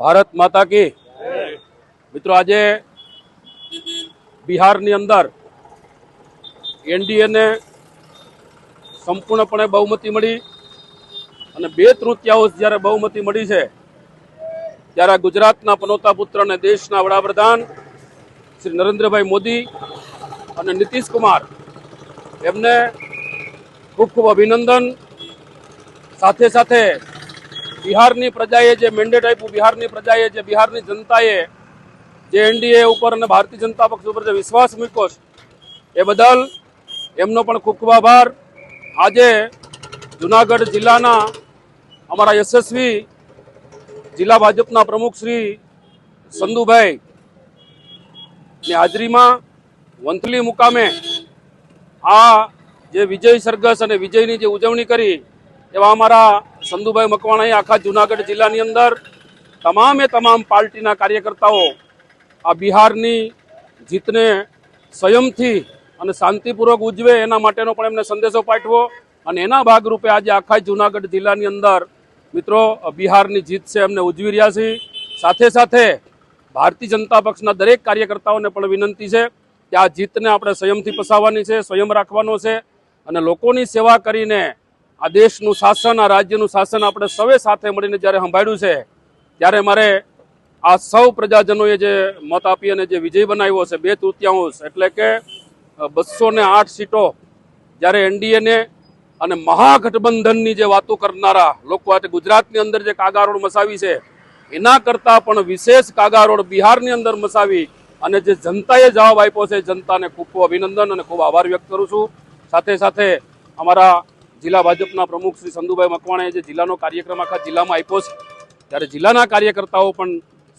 ભારત માતા કી. મિત્રો, આજે બિહારની અંદર એનડીએને સંપૂર્ણપણે બહુમતી મળી અને બે તૃતીયાંશ જ્યારે બહુમતી મળી છે, ત્યારે ગુજરાતના પનોતા પુત્ર અને દેશના વડાપ્રધાન શ્રી નરેન્દ્રભાઈ મોદી અને નીતિશ કુમાર, એમને ખૂબ ખૂબ અભિનંદન. સાથે સાથે બિહારની પ્રજાએ જે મેન્ડેટ આપ્યું, બિહારની પ્રજાએ જે બિહારની જનતાએ જે એનડીએ ઉપર અને ભારતીય જનતા પક્ષ ઉપર જે વિશ્વાસ મૂક્યો છે, એ બદલ એમનો પણ ખૂબ આભાર. આજે જુનાગઢ જિલ્લાના અમારા યશસ્વી જિલ્લા ભાજપના પ્રમુખ શ્રી સંધુભાઈ ની હાજરીમાં વંથલી મુકામે આ જે વિજય સરઘસ અને વિજયની જે ઉજવણી કરી, એવા અમારા સંધુભાઈ મકવાણાએ આખા જુનાગઢ જિલ્લાની અંદર તમામે તમામ પાર્ટીના કાર્યકર્તાઓ આ બિહારની જીતને સંયમથી અને શાંતિપૂર્વક ઉજવે એના માટેનો પણ એમને સંદેશો પાઠવો અને એના ભાગરૂપે આજે આખા જુનાગઢ જિલ્લાની અંદર મિત્રો બિહારની જીત છે એમને ઉજવી રહ્યા છીએ. સાથે સાથે ભારતીય જનતા પક્ષના દરેક કાર્યકર્તાઓને પણ વિનંતી છે કે આ જીતને આપણે સંયમથી પસાવવાની છે સંયમ રાખવાનો છે અને લોકોની સેવા કરીને આ દેશનું શાસન, આ રાજ્યનું શાસન આપણે સૌએ સાથે મળીને જ્યારે સંભાળ્યું છે, ત્યારે મારે આ સૌ પ્રજાજનોએ જે મત આપી અને જે વિજય બનાવ્યો છે, બે તૃતીયાંશ એટલે કે બસો ને આઠ સીટો જ્યારે એનડીએને અને મહાગઠબંધનની જે વાતો કરનારા લોકો આજે ગુજરાતની અંદર જે કાગારોડ મસાવી છે, એના કરતાં પણ વિશેષ કાગારોડ બિહારની અંદર મસાવી અને જે જનતાએ જવાબ આપ્યો છે, જનતાને ખૂબ ખૂબ અભિનંદન અને ખૂબ આભાર વ્યક્ત કરું છું. સાથે સાથે અમારા જિલ્લા ભાજપના પ્રમુખ શ્રી સંધુભાઈ મકવાણાએ જે જિલ્લાનો કાર્યક્રમ આખા જિલ્લામાં આપ્યો છે, ત્યારે જિલ્લાના કાર્યકર્તાઓ પણ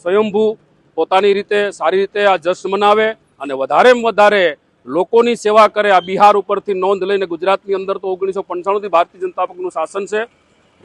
સ્વયંભૂ પોતાની રીતે સારી રીતે આ જશ્ન મનાવે અને વધારેમાં વધારે લોકોની સેવા કરે. આ બિહાર ઉપરથી નોંધ લઈને ગુજરાતની અંદર તો ઓગણીસો પંચાણુંથી ભારતીય જનતા પક્ષનું શાસન છે,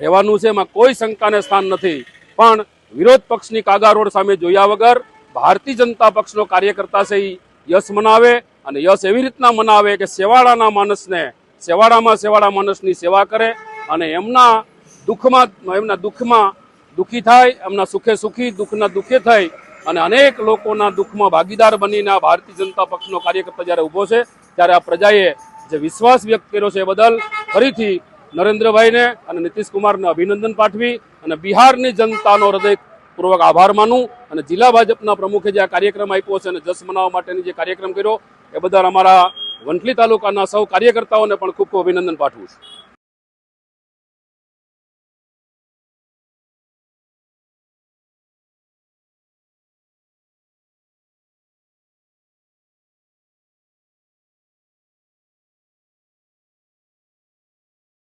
રહેવાનું છે, એમાં કોઈ શંકાને સ્થાન નથી. પણ વિરોધ પક્ષની કાગારોડ સામે જોયા વગર ભારતીય જનતા પક્ષનો કાર્યકર્તા છે એ યશ મનાવે અને યશ એવી રીતના મનાવે કે સેવાળાના માણસને સેવાળામાં સેવાડા માણસની સેવા કરે અને એમના દુઃખમાં એમના દુઃખમાં દુઃખી થાય, એમના સુખે સુખી, દુઃખના દુઃખે થઈ અને અનેક લોકોના દુઃખમાં ભાગીદાર બનીને આ ભારતીય જનતા પક્ષનો કાર્યકર્તા જ્યારે ઊભો છે, ત્યારે આ પ્રજાએ જે વિશ્વાસ વ્યક્ત કર્યો છે એ બદલ ફરીથી નરેન્દ્રભાઈને અને નીતિશકુમારને અભિનંદન પાઠવી અને બિહારની જનતાનો હૃદયપૂર્વક આભાર માનું અને જિલ્લા ભાજપના પ્રમુખે જે આ કાર્યક્રમ આપ્યો છે અને જસ મનાવવા માટેની જે કાર્યક્રમ કર્યો, એ બદલ અમારા વંથલી તાલુકાના સૌ કાર્યકર્તાઓને પણ ખૂબ ખૂબ અભિનંદન પાઠવું છું.